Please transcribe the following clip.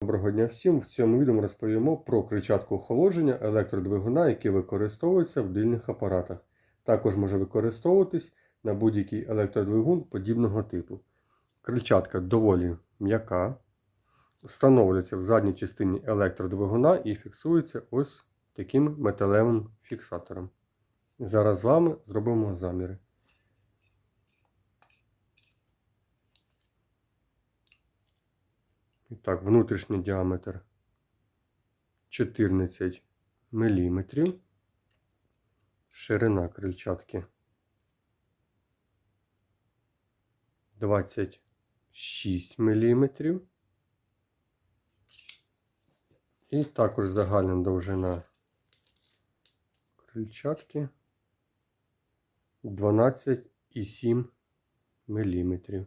Доброго дня всім! В цьому відео ми розповімо про крильчатку охолодження електродвигуна, який використовується в дильних апаратах. Також може використовуватись на будь-який електродвигун подібного типу. Крильчатка доволі м'яка, встановлюється в задній частині електродвигуна і фіксується ось таким металевим фіксатором. Зараз з вами зробимо заміри. І так, внутрішній діаметр 14 мм. Ширина крильчатки 26 мм. І також загальна довжина крильчатки 12,7 мм.